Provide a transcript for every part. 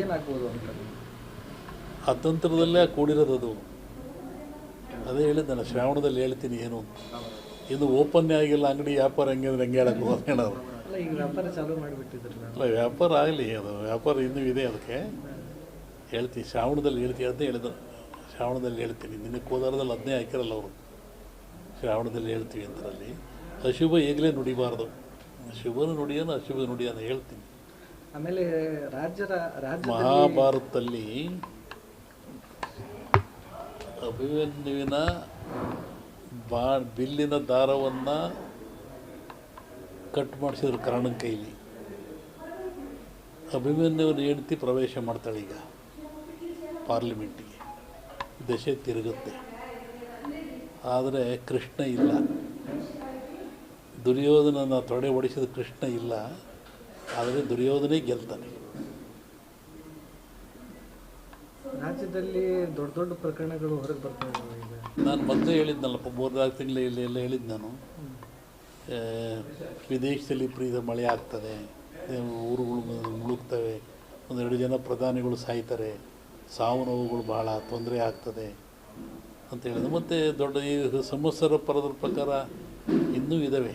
ಏನಾಗ್ಬೋದು ಅಂತ ಅತಂತ್ರದಲ್ಲೇ ಕೂಡಿರೋದು ಅದು. ಅದೇ ಹೇಳಿದ್ದಲ್ಲ ಶ್ರಾವಣದಲ್ಲಿ ಹೇಳ್ತೀನಿ ಏನು ಇದು ಓಪನ್ನೇ ಆಗಿಲ್ಲ ಅಂಗಡಿ ವ್ಯಾಪಾರ ಹೆಂಗೆ ಅಂದ್ರೆ ಹೆಂಗೆ ಹೇಳಕ್ಕೆ ಹೋಗೋದು ಹೇಳೋದು. ಅಲ್ಲ ವ್ಯಾಪಾರ ಆಗಲಿ ಅದು ವ್ಯಾಪಾರ ಇನ್ನೂ ಇದೆ ಅದಕ್ಕೆ. ಹೇಳ್ತೀನಿ ಶ್ರಾವಣದಲ್ಲಿ ಹೇಳ್ತೀನಿ ಅಂತ ಹೇಳಿದ್ರು. ಶ್ರಾವಣದಲ್ಲಿ ಹೇಳ್ತೀನಿ ನಿನ್ನೆ ಕೋದಾರದಲ್ಲಿ ಅದನ್ನೇ ಹಾಕಿರಲ್ಲ ಅವರು. ಶ್ರಾವಣದಲ್ಲಿ ಹೇಳ್ತೀವಿ ಅಂತರಲ್ಲಿ ಅಶುಭ ಈಗಲೇ ನುಡಿಬಾರ್ದು. ಶುಭನ ನುಡಿಯೋನು ಅಶುಭ ನುಡಿಯೋನು ಹೇಳ್ತೀನಿ. ಆಮೇಲೆ ರಾಜ್ಯದ ರಾಜ್ಯ ಮಹಾಭಾರತದಲ್ಲಿ ಅಭಿಮನ್ಯುವಿನ ಬಾ ಬಿಲ್ಲಿನ ದಾರವನ್ನು ಕಟ್ ಮಾಡಿಸಿದ್ರು ಕರ್ಣನ ಕೈಲಿ. ಅಭಿಮನ್ಯುವನ ಹೆಂಡತಿ ಪ್ರವೇಶ ಮಾಡ್ತಾಳೆ ಈಗ ಪಾರ್ಲಿಮೆಂಟಿಗೆ. ದಶೆ ತಿರುಗುತ್ತೆ. ಆದರೆ ಕೃಷ್ಣ ಇಲ್ಲ. ದುರ್ಯೋಧನನ ತೊಡೆ ಹೊಡಿಸಿದ ಕೃಷ್ಣ ಇಲ್ಲ. ಆದರೆ ದುರ್ಯೋಧನೇ ಗೆಲ್ತಾನೆ. ರಾಜ್ಯದಲ್ಲಿ ದೊಡ್ಡ ದೊಡ್ಡ ಪ್ರಕರಣಗಳು ಹೊರಗೆ ಬರ್ತಾ ಇದ್ದಾವೆ ನಾನು ಮೊದಲೇ ಹೇಳಿದ್ನಲ್ಲಪ್ಪ ಮೂರ್ನಾಲ್ಕು ತಿಂಗಳ ಇಲ್ಲಿ ಎಲ್ಲ ಹೇಳಿದ್ದು ನಾನು. ವಿದೇಶದಲ್ಲಿ ಪ್ರೀತ ಮಳೆ ಆಗ್ತದೆ ಊರುಗಳು ಮುಳುಗ್ತವೆ ಒಂದೆರಡು ಜನ ಪ್ರಧಾನಿಗಳು ಸಾಯ್ತಾರೆ ಸಾವು ನೋವುಗಳು ಭಾಳ ತೊಂದರೆ ಆಗ್ತದೆ ಅಂತ ಹೇಳಿದ್ರು. ಮತ್ತು ದೊಡ್ಡ ಈ ಸಂವತ್ಸರ ಪರದ ಪ್ರಕಾರ ಇನ್ನೂ ಇದ್ದಾವೆ.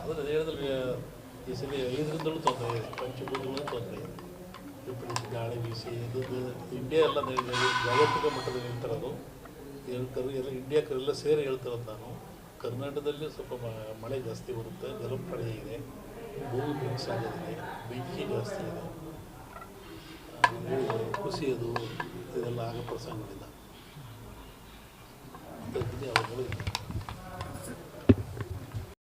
ಆದರೆ ಹೇಳಿದ್ರೆ, ಈ ಸಲ ಐದರಿಂದಲೂ ತೊಂದರೆ ಪಂಚಭೂತಗಳು ತೊಂದರೆ ವಿಪರೀತ ಗಾಳಿ ಬೀಸಿ, ಇದು ಇಂಡಿಯಾ ಎಲ್ಲ ಜಾಗತಿಕ ಮಟ್ಟದಲ್ಲಿ ನಿಂತಿರೋದು ಹೇಳ್ತಾರೆ, ಎಲ್ಲ ಇಂಡಿಯಾಕರೆಲ್ಲ ಸೇರಿ ಹೇಳ್ತಿರೋದು ನಾನು. ಕರ್ನಾಟಕದಲ್ಲಿ ಸ್ವಲ್ಪ ಮಳೆ ಜಾಸ್ತಿ ಬರುತ್ತೆ ಜಲಪ್ರಳಯ ಇದೆ. ಭೂಮಿ ಮಿಕ್ಸ್ ಆಗೋದಿದೆ, ಬೆಂಕಿ ಜಾಸ್ತಿ ಇದೆ. ಕುಸಿಯೋದು ಇದೆಲ್ಲ ಆಗೋ ಪ್ರಸಂಗಗಳಿಲ್ಲ. ಅಂತ ಅವುಗಳು